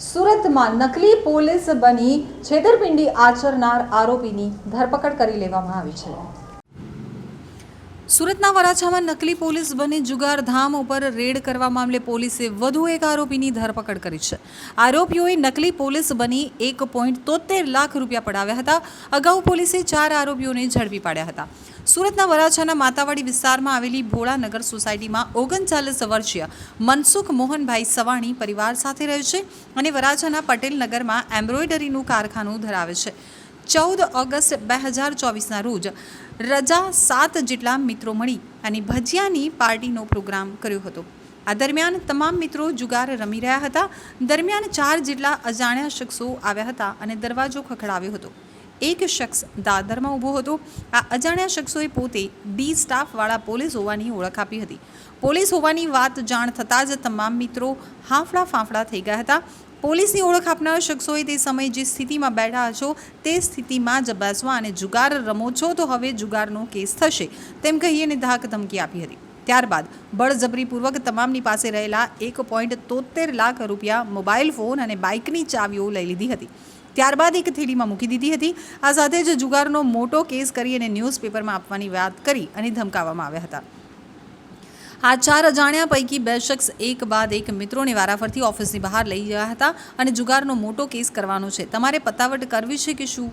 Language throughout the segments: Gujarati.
સુરતમાં નકલી પોલીસ બની છેતરપિંડી આચરનાર આરોપીની ધરપકડ કરી લેવામાં આવી છે. સુરતના વરાછામાં નકલી પોલીસ બની જુગારધામ ઉપર રેડ કરવા મામલે પોલીસે વધુ એક આરોપીની ધરપકડ કરી છે. આરોપીઓએ નકલી પોલીસ બની એક પોઈન્ટ તોતેર લાખ રૂપિયા પડાવ્યા હતા. અગાઉ પોલીસે ચાર આરોપીઓને ઝડપી પાડ્યા હતા. સુરતના વરાછાના માતાવાડી વિસ્તારમાં આવેલી ભોળાનગર સોસાયટીમાં ઓગણચાલીસ વર્ષીય મનસુખ મોહનભાઈ સવાણી પરિવાર સાથે રહે છે અને વરાછાના પટેલ નગરમાં એમ્બ્રોઇડરીનું કારખાનું ધરાવે છે. ચૌદ ઓગસ્ટ બે હજાર ચોવીસના રોજ રજા સાત જેટલા મિત્રો મળી અને ભજીયાની પાર્ટીનો પ્રોગ્રામ કર્યો હતો. આ દરમિયાન તમામ મિત્રો જુગાર રમી રહ્યા હતા. દરમિયાન ચાર જેટલા અજાણ્યા શખ્સો આવ્યા હતા અને દરવાજો ખખડાવ્યો હતો. એક શખ્સ દાદરમાં ઊભો હતો. આ અજાણ્યા શખ્સોએ પોતે ડી સ્ટાફવાળા પોલીસ હોવાની ઓળખ આપી હતી. પોલીસ હોવાની વાત જાણ થતાં જ તમામ મિત્રો હાંફળા ફાંફળા થઈ ગયા હતા. પોલીસની ઓળખ આપનાર શખ્સોએ તે સમયે જે સ્થિતિમાં બેઠા છો, તે સ્થિતિમાં જ બેસવા અને જુગાર રમો છો, તો હવે જુગારનો કેસ થશે, તેમ કહીને ધાક ધમકી આપી હતી. ત્યારબાદ બળજબરીપૂર્વક તમામની પાસે રહેલા એક પોઈન્ટ તોતેર લાખ રૂપિયા મોબાઈલ ફોન અને બાઇકની ચાવીઓ લઈ લીધી હતી. ત્યારબાદ એક થેલીમાં મૂકી દીધી હતી. આ સાથે જ જુગારનો મોટો કેસ કરી અને ન્યૂઝપેપરમાં આપવાની વાત કરી અને ધમકાવવામાં આવ્યા હતા. આ ચાર અજાણ્યા પૈકી બે શખ્સ એક બાદ એક મિત્રોને વારાફરતી ઓફિસની બહાર લઈ ગયા હતા અને જુગારનો મોટો કેસ કરવાનો છે. તમારે પતાવટ કરવી છે કે શું?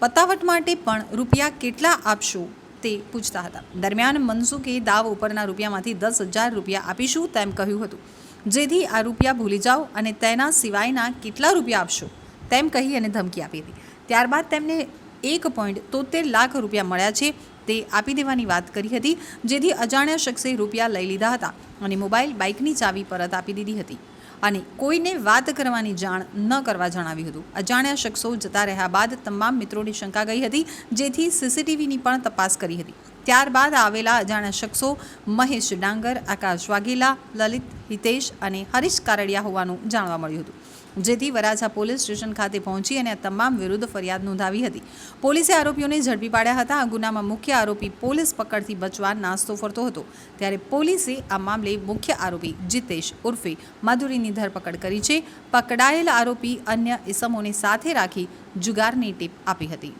પતાવટ માટે પણ રૂપિયા કેટલા આપશો? તે પૂછતા હતા. દરમિયાન મનસુખે દાવ ઉપરના રૂપિયામાંથી દસ હજાર રૂપિયા આપીશું તેમ કહ્યું હતું. જેથી આ રૂપિયા ભૂલી જાઓ અને તેના સિવાયના કેટલા રૂપિયા આપશો? તેમ કહી અને ધમકી આપી હતી. ત્યારબાદ તેમને એક પોઈન્ટ તોતેર લાખ રૂપિયા મળ્યા છે. તે આપી દેવાની વાત કરી હતી, જેથી અજાણ્યા શખ્સે રૂપિયા લઈ લીધા હતા અને મોબાઈલ બાઇકની ચાવી પરત આપી દીધી હતી. અને કોઈને વાત કરવાની જાણ ન કરવા જણાવ્યું હતું. અજાણ્યા શખ્સો જતા રહ્યા બાદ તમામ મિત્રોની શંકા ગઈ હતી, જેથી સીસીટીવીની પણ તપાસ કરી હતી. ત્યારબાદ આવેલા અજાણ્યા શખ્સો મહેશ ડાંગર, આકાશ વાઘેલા, લલિત હિતેશ અને હરીશ કારડિયા હોવાનું જાણવા મળ્યું હતું. જેથી વરાછા પોલીસ સ્ટેશન ખાતે પહોંચી અને તમામ વિરુદ્ધ ફરિયાદ નોંધાવી હતી. પોલીસે આરોપીઓને ઝડપી પાડ્યા હતા. આ ગુનામાં મુખ્ય આરોપી પોલીસ પકડથી બચવા નાસ્તો ફરતો હતો. ત્યારે પોલીસે આ મામલે મુખ્ય આરોપી જીતેશ ઉર્ફે માધુરીની ધરપકડ કરી છે. પકડાયેલ આરોપી અન્ય ઇસમોને સાથે રાખી જુગારની ટીપ આપી હતી.